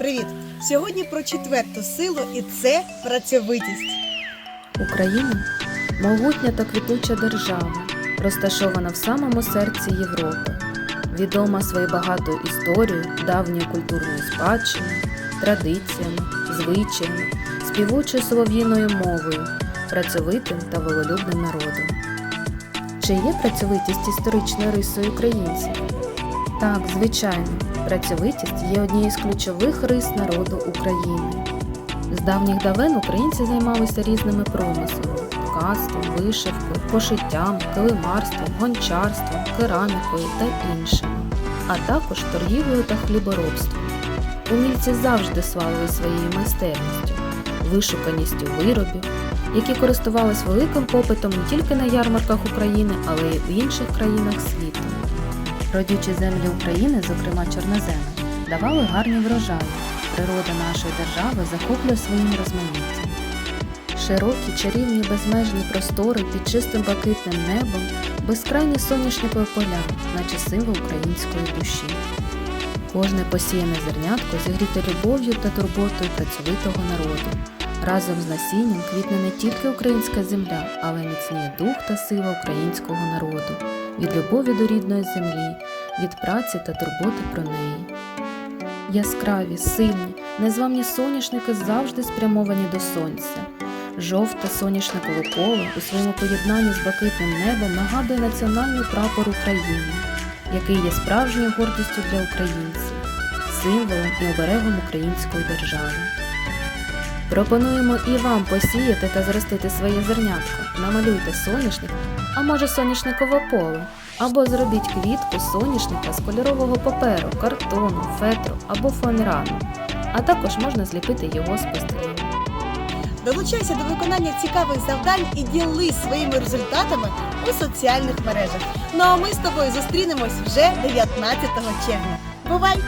Привіт! Сьогодні про четверту силу, і це працьовитість. Україна могутня та квітуча держава, розташована в самому серці Європи, відома своєю багатою історією, давньою культурною спадщиною, традиціями, звичаями, співучою солов'їною мовою, працьовитим та вололюбним народом. Чи є працьовитість історичною рисою українців? Так, звичайно, працьовитість є однією з ключових рис народу України. З давніх давен українці займалися різними промислами ткацтвом, вишивкою, пошиттям, килимарством, гончарством, керамікою та іншими, а також торгівлею та хліборобством. Умільці завжди славили своєю майстерністю, вишуканістю виробів, які користувались великим попитом не тільки на ярмарках України, але й в інших країнах світу. Родючі землі України, зокрема чорноземи, давали гарні врожаї. Природа нашої держави захоплює своїм розмаїттям. Широкі, чарівні, безмежні простори під чистим блакитним небом, безкрайні соняшникові поля, наче символ української душі. Кожне посіяне зернятко зігріте любов'ю та турботою працьовитого народу. Разом з насінням квітне не тільки українська земля, але й міцніє дух та сила українського народу, від любові до рідної землі, від праці та турботи про неї. Яскраві, сильні, незламні соняшники завжди спрямовані до сонця. Жовте соняшникове поле у своєму поєднанні з блакитним небом нагадує національний прапор України, який є справжньою гордістю для українців, символом і оберегом української держави. Пропонуємо і вам посіяти та зростити своє зернятко. Намалюйте соняшник, а може соняшникове поле, або зробіть квітку соняшника з кольорового паперу, картону, фетру або фоамірану. А також можна зліпити його з пластиліну. Долучайся до виконання цікавих завдань і ділись своїми результатами у соціальних мережах. Ну а ми з тобою зустрінемось вже 19 червня. Бувай!